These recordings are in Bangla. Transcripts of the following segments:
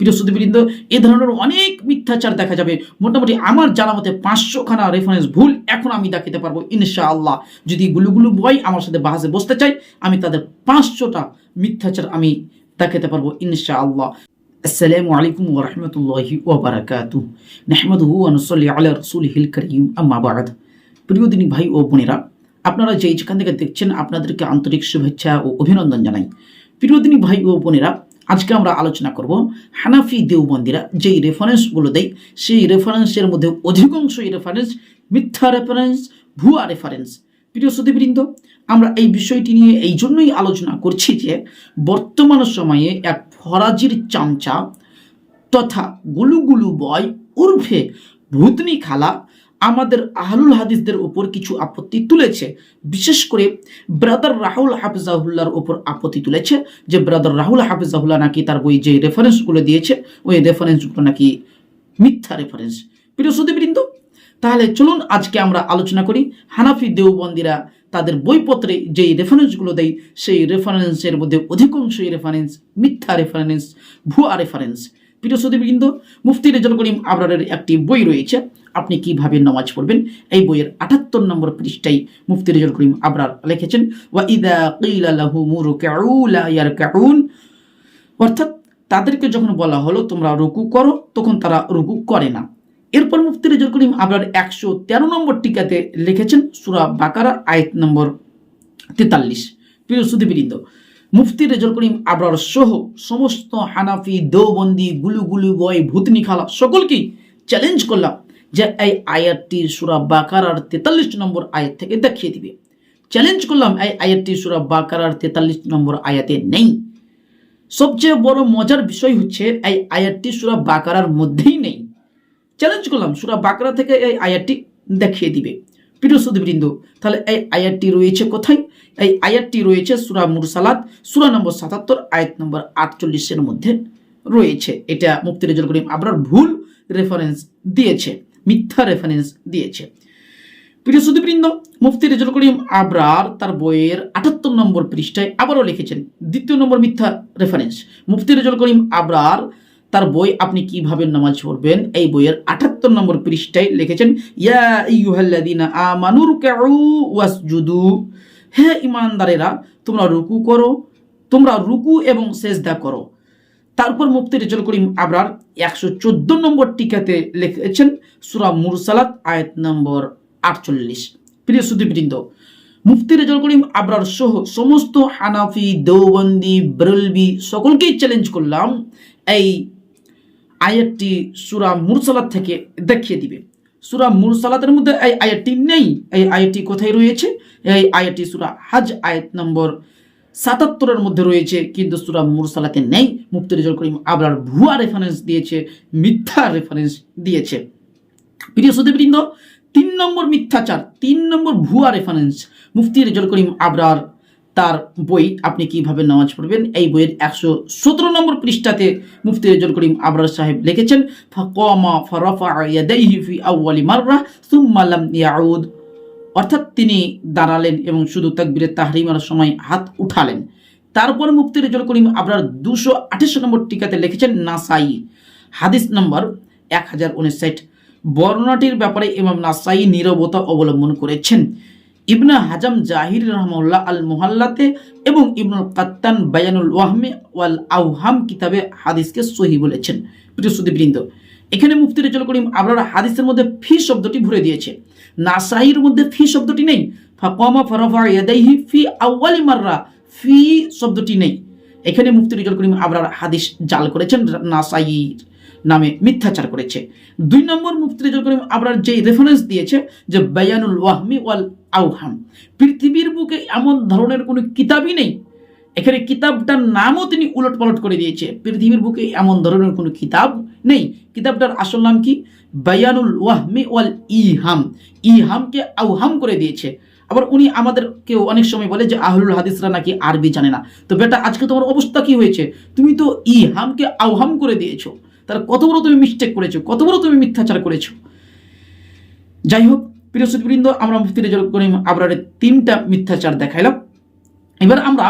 প্রিয় সুদীবৃন্দ এ ধরনের অনেক মিথ্যাচার দেখা যাবে মোটামুটি আমার জানা মতে পাঁচশো খানা রেফারেন্স ভুল এখন আমি দেখাতে পারবো ইনশা আল্লাহ যদি গুলুগুলু বয় আমার সাথে বাহাজে বসতে চাই আমি তাদের পাঁচশোটা মিথ্যাচার আমি দেখাতে পারবো ইনশা আল্লাহ السلام عليكم ورحمة الله وبركاته نحمده ونصلي على رسوله الكريم أما بعد প্রিয় দিনী ভাই ও বোনেরা আপনারা যে যেখান থেকে দেখছেন আপনাদেরকে আন্তরিক শুভেচ্ছা ও অভিনন্দন জানাই প্রিয় দিনী ভাই ও বোনেরা আজকে আমরা আলোচনা করব হানাফি দেওবন্দিরা যেই রেফারেন্সগুলো দেয়, সেই রেফারেন্সের মধ্যে অধিকাংশই রেফারেন্স মিথ্যা রেফারেন্স ভুয়া রেফারেন্স প্রিয় সুদীবৃন্দ আমরা এই বিষয়টি নিয়ে এই জন্যই আলোচনা করছি যে বর্তমান সময়ে এক ফরাজির চামচা তথা গুলুগুলু বয় উর্ফে ভূতনি খালা আমাদের আহলুল হাদিসদের উপর কিছু আপত্তি তুলেছে। বিশেষ করে ব্রাদার রাহুল হাফিজাহুল্লার উপর আপত্তি তুলেছে যে ব্রাদার রাহুল হাফিজাহুল্লাহ নাকি তার বই যে রেফারেন্সগুলো দিয়েছে, ওই রেফারেন্সগুলো নাকি মিথ্যা রেফারেন্স প্রিয় সুদীবৃন্দ তাহলে চলুন আজকে আমরা আলোচনা করি হানাফি দেওবন্দিরা তাদের বইপত্রে যেই রেফারেন্সগুলো দেয়, সেই রেফারেন্সের মধ্যে অধিকাংশই রেফারেন্স মিথ্যা রেফারেন্স ভুয়া রেফারেন্স প্রিয় সুদীবৃন্দ মুফতি রেজাল করিম আবরারের একটি বই রয়েছে। আপনি কীভাবে নামাজ পড়বেন? এই বইয়ের আটাত্তর নম্বর পৃষ্ঠায় মুফতি রেজাল করিম আবরার লিখেছেন, ওয়া অর্থাৎ তাদেরকে যখন বলা হলো, তোমরা রুকু করো, তখন তারা রুকু করে না। এরপর মুফতি রেজল করিম আবরার একশো তেরো নম্বর টিকাতে লিখেছেন সুরা বাকারা, আয়াত নম্বর তেতাল্লিশ। প্রিয় সুদীবৃন্দ মুফতি রেজল করিম আবরার সহ সমস্ত হানাফি, দেওবন্দি গুলু গুলু বয় ভূতনি খালা সকলকেই চ্যালেঞ্জ করলাম। যে এই আয়াতটি সুরা বাকারার তেতাল্লিশ নম্বর আয়াত থেকে দেখিয়ে দিবে। চ্যালেঞ্জ করলাম, এই আয়াতটি সুরা বাকারার তেতাল্লিশ নম্বর আয়াতে নেই। সবচেয়ে বড় মজার বিষয় হচ্ছে, এই আয়াতটি সুরা বাকারার মধ্যেই নেই। চ্যালেঞ্জ করলাম, সুরা বাকরা থেকে এই আয়াতটি দেখিয়ে দিবে। প্রিয় তাহলে এই আয়াতটি রয়েছে কোথায়? এই আয়াতটি রয়েছে সুরা মুরসালাত, সুরা নম্বর সাতাত্তর, আয়াত নম্বর আটচল্লিশের মধ্যে রয়েছে। এটা মুফতি রেজুল করিম আবরার ভুল রেফারেন্স দিয়েছে। মিথ্যা রেফারেন্স দিয়েছে। প্রিয় সুদীবৃন্দ মুফতি রেজুল করিম আবরার তার বইয়ের আটাত্তর নম্বর পৃষ্ঠায় আবারও লিখেছেন, দ্বিতীয় নম্বর মিথ্যা রেফারেন্স মুফতি রেজুল করিম আবরার তার বই আপনি কীভাবে নামাজ পড়বেন? এই বইয়ের আটাত্তর নম্বর পৃষ্ঠায় লিখেছেন, ইয়া হে ইমানদারেরা, তোমরা রুকু করো, তোমরা রুকু এবং সেজদা করো। তারপর মুফতি রেজল করিম আবরার একশো চোদ্দ নম্বর টিকাতে লিখেছেন সুরা মুরসালাত, আয়াত নম্বর আটচল্লিশ। প্রিয় সুদীবৃন্দ মুফতি রেজল করিম আবরার সহ সমস্ত হানাফি, দেওবন্দি, ব্রেলবি সকলকেই চ্যালেঞ্জ করলাম এই আয়াতটি সুরা মুরসালাত থেকে দেখিয়ে দিবে। সুরা মুরসালাতের মধ্যে এই আয়াতটি নেই, এই আয়াতটি কোথায় রয়েছে? এই আয়াতটি সুরা হাজ, আয়াত নম্বর সাতাত্তরের মধ্যে রয়েছে, কিন্তু সুরা মুরসালাতে নেই। মুফতি রেজল করিম আবরার ভুয়া রেফারেন্স দিয়েছে, মিথ্যা রেফারেন্স দিয়েছে। প্রিয় সুদীবৃন্দ তিন নম্বর মিথ্যাচার, তিন নম্বর ভুয়া রেফারেন্স মুফতি রেজল করিম আবরার তার বই আপনি কীভাবে নামাজ পড়বেন? এই বইয়ের একশো সতেরো নম্বর পৃষ্ঠাতে মুফতি রেজল করিম আবরার সাহেব লিখেছেন ফাকমা ফরফা ইয়াদাইহি ফি আউয়ালি মাররা সুম্মা লাম ইয়াউদ। অর্থাৎ তিনি দাঁড়ালেন এবং শুধু তাকবীরের তাহরিমার সময় হাত উঠালেন। তারপর মুফতি রেজল করিম আবরার দুশো আঠাশ নম্বর টিকাতে লিখেছেন নাসাই। হাদিস নম্বর এক হাজার উনষাট। বর্ণনাটির ব্যাপারে ইমাম নাসাই নীরবতা অবলম্বন করেছেন। ইবনা হাজাম জাহির রহমুল্লাহ আল মোহাল্লাতে এবং ইবনুল কাত্তান বায়ানুল ওয়াহমে ওয়াল আউহাম কিতাবে হাদিসকে সহি বলেছেন। প্রিয় সুদীবৃন্দ এখানে মুফতি রেজল করিম আবরার হাদিসের মধ্যে ফি শব্দটি ভরে দিয়েছে। নাসাইর মধ্যে ফি শব্দটি নেই। ফাকমা ফরফা ইয়াদাইহি ফি আউয়ালি মাররা, ফি শব্দটি নেই। এখানে মুফতি রেজল করিম আবরার হাদিস জাল করেছেন, নাসাইর নামে মিথ্যাচার করেছে। দুই নম্বর মুফতি রেজল করিম আবরার যে রেফারেন্স দিয়েছে যে বায়ানুল ওয়াহমি ওয়াল আউহাম, পৃথিবীর বুকে এমন ধরনের কোনো কিতাবই নেই। এখানে কিতাবটার নামও তিনি উলট পালট করে দিয়েছে। পৃথিবীর বুকে এমন ধরনের কোনো কিতাব নেই। কিতাবটার আসল নাম কি? বায়ানুল ওয়াহমি ওয়াল ইহাম। ইহামকে আউহাম করে দিয়েছে। আবার উনি আমাদের কেউ অনেক সময় বলে যে আহলুল হাদিসরা নাকি আরবি জানে না। তো বেটা, আজকে তোমার অবস্থা কি হয়েছে? তুমি তো ইহামকে আউহাম করে দিয়েছ। তাহলে কত বড় তুমি মিস্টেক করেছ, কত বড় তুমি মিথ্যাচার করেছ। যাই হোক, প্রিয় সুদবৃন্দ আমরা মুফতি রেজল করিম আবরারের তিনটা মিথ্যাচার দেখাইলাম। এবার আমরা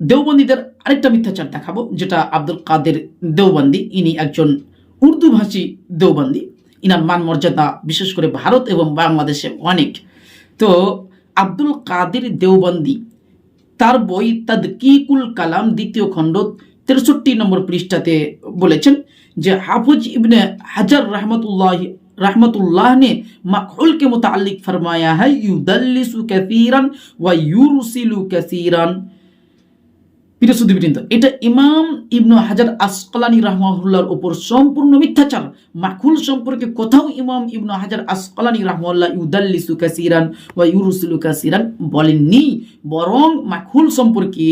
দেওবন্দীদের আরেকটা মিথ্যাচার দেখাবো, যেটা আব্দুল কাদের দেওবন্দি। ইনি একজন উর্দুভাষী দেওবন্দি ইনার মান মর্যাদা বিশেষ করে ভারত এবং বাংলাদেশে অনেক তো আব্দুল কাদের দেওবন্দি তার বই তাদকিকুল কালাম দ্বিতীয় খণ্ড তেষট্টি নম্বর পৃষ্ঠাতে বলেছেন যে হাফুজ ইবনে হাজার রহমতুল্লাহ रहमतुल्लाह ने मखुल के मुतालिक फरमाया है युदल्लिसु कसीरन व युरसिलु कसीरन প্রিয় সুদীবৃন্দ এটা ইমাম ইবনু হাজার আসকালানি রহমাহুল্লাহর উপর সম্পূর্ণ মিথ্যাচার। মাখুল সম্পর্কে কোথাও ইমাম ইবনু হাজার আসকালানি রহমাল্লাহ ইউদাল্লিসু কাসিরান বা ইউরুসুলু কাসিরান বলেননি। বরং মাখুল সম্পর্কে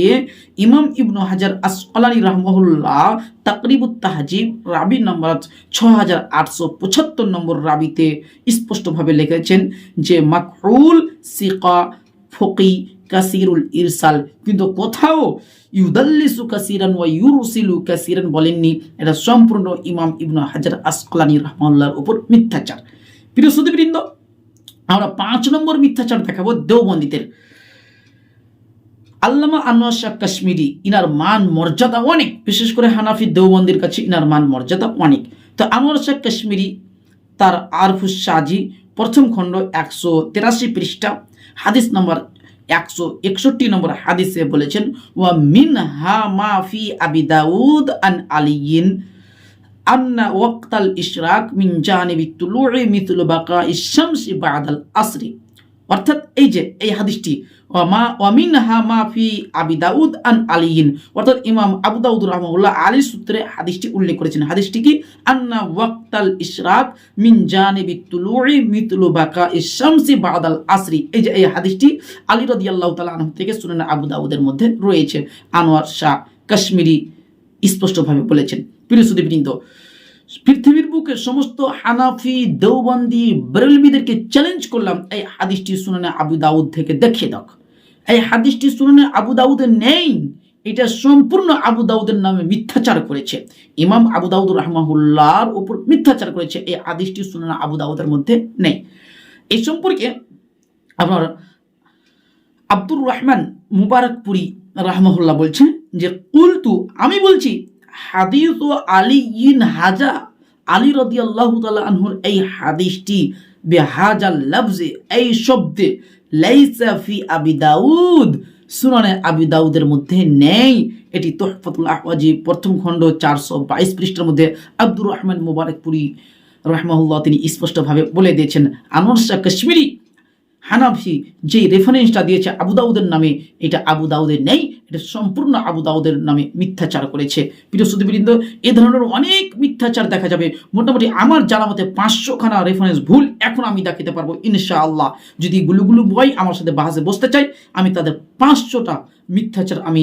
ইমাম ইবনু হাজার আসকালানি রহমাহুল্লাহ তাকরিবুত তাহাজিব রাবি নম্বর ছ হাজার আটশো পঁচাত্তর নম্বর রাবিতে স্পষ্টভাবে লিখেছেন যে মাখুল সিকা ফকি কাসিরুল ইরসাল। কিন্তু কোথাও ইউদাল্লিসু কাসিরান ওয়া কাসিরান বলেননি। এটা সম্পূর্ণ ইমাম ইবনু হাজার আসকালানি রহমাল্লাহর উপর মিথ্যাচার। প্রিয় আমরা পাঁচ নম্বর মিথ্যাচার দেখাবো আল্লামা আনোয়ার শাহ কাশ্মীরি, ইনার মান মর্যাদা অনেক। বিশেষ করে হানাফি দেওবন্দির কাছে ইনার মান মর্যাদা অনেক। তো আনোয়ার শাহ কাশ্মীরি, তার আরফুস সাজি প্রথম খণ্ড একশো তেরাশি পৃষ্ঠা, হাদিস নম্বর একশো একষট্টি নম্বর হাদিসে বলেছেন, ওয়া মিন হা মা ফি আবি দাউদ আন আলিয়িন আন্না ওয়াক্তাল ইশরাক মিন জানিবি তুলুই মিতুল বাকা ইশামসি বাদাল আসরি। অর্থাৎ এই যে, এই হাদিসটি ওয়ামা ওয়ামিন হা মা ফি আবি দাউদ আন আলিয়িন অর্থাৎ ইমাম আবু দাউদ রহমাহুল্লাহ আলী সূত্রে হাদিসটি উল্লেখ করেছেন। হাদিসটি কি? আন্না ওয়াক্তাল ইশরাক মিন জানিবি তুলুই মিতুল বাকা ইশামসি বাদাল আসরি। এই যে, এই হাদিসটি আলী রাদিয়াল্লাহু তাআলা আনহু থেকে সুনান আবু দাউদের মধ্যে রয়েছে। আনোয়ার শাহ কাশ্মীরি স্পষ্টভাবে বলেছেন। প্রিয় সুদীবৃন্দ পৃথিবীর বুকে সমস্ত হানাফি, দেওবন্দি, বেরলবিদেরকে চ্যালেঞ্জ করলাম। এই হাদিসটি শুনানে আবু দাউদ থেকে দেখিয়ে দাও। এই হাদিসটি শুনানে আবু দাউদের নেই। এটা সম্পূর্ণ আবু দাউদের নামে মিথ্যাচার করেছে। ইমাম আবু দাউদ রহমাহুল্লাহর উপর মিথ্যাচার করেছে। এই হাদিসটি শুনানে আবু দাউদের মধ্যে নেই। এই সম্পর্কে আপনার আব্দুর রহমান মুবারকপুরি রাহমাহুল্লাহ বলছেন যে, কুলতু, আমি বলছি, হাদিস ও আলী ইন হাজা, আলী রদি আল্লাহ আনহুর এই হাদিসটি বেহাজা লফজে, এই শব্দে লাইসা ফি আবি দাউদ। সুনানে আবি দাউদের মধ্যে নেই। এটি তোহফতুল আহওয়াজি, প্রথম খণ্ড চারশো বাইশ পৃষ্ঠার মধ্যে আব্দুর রহমান মুবারকপুরি রহমাহুল্লাহ তিনি স্পষ্টভাবে বলে দিয়েছেন, আনোয়ার শাহ কাশ্মীরি, হানাফি যে রেফারেন্সটা দিয়েছে আবু দাউদের নামে, এটা আবু দাউদের নেই। এটা সম্পূর্ণ আবু দাউদের নামে মিথ্যাচার করেছে। প্রিয় সুদীবৃন্দ এ ধরনের অনেক মিথ্যাচার দেখা যাবে। মোটামুটি আমার জানা মতে পাঁচশোখানা রেফারেন্স ভুল এখন আমি দেখাতে পারব ইনশা আল্লাহ যদি গুলুগুলু বয় আমার সাথে বাহাজে বসতে চাই আমি তাদের পাঁচশোটা মিথ্যাচার আমি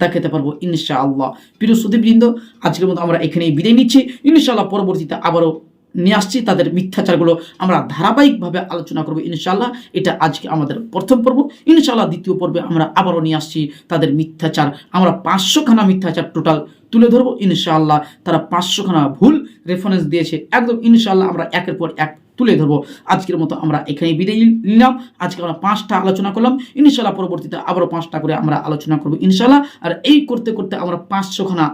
দেখাতে পারব ইনশা আল্লাহ প্রিয় সুদীবৃন্দ আজকের মতো আমরা এখানেই বিদায় নিচ্ছি। ইনশাআল্লাহ পরবর্তীতে আবারও নিয়ে আসছি, তাদের মিথ্যাচারগুলো আমরা ধারাবাহিকভাবে আলোচনা করব ইনশাল্লাহ এটা আজকে আমাদের প্রথম পর্ব। ইনশাল্লাহ দ্বিতীয় পর্বে আমরা আবারও নিয়ে আসছি তাদের মিথ্যাচার। আমরা পাঁচশোখানা মিথ্যাচার টোটাল তুলে ধরবো ইনশাআল্লাহ। তারা পাঁচশোখানা ভুল রেফারেন্স দিয়েছে। একদম ইনশাআল্লাহ আমরা একের পর এক তুলে ধরবো। আজকের মতো আমরা এখানে বিদায় নিলাম। আজকে আমরা পাঁচটা আলোচনা করলাম। ইনশাল্লাহ পরবর্তীতে আবারও পাঁচটা করে আমরা আলোচনা করব ইনশাল্লাহ আর এই করতে করতে আমরা পাঁচশোখানা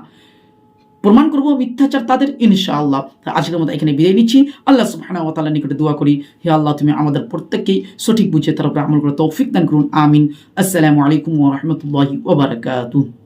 প্রমাণ করব মিথ্যাচার তাদের, ইনশাআল্লাহ। আজকের মতো এখানে বিদায় নিচ্ছি। আল্লাহ সুহানা ও তাআলার নিকটে দোয়া করি, হে আল্লাহ, তুমি আমাদের প্রত্যেককেই সঠিক বুঝে তার উপরে আমল করে তৌফিক দান করুন, আমিন। আসসালামু আলাইকুম ওয়া রাহমাতুল্লাহি ওয়া বারাকাতুহু।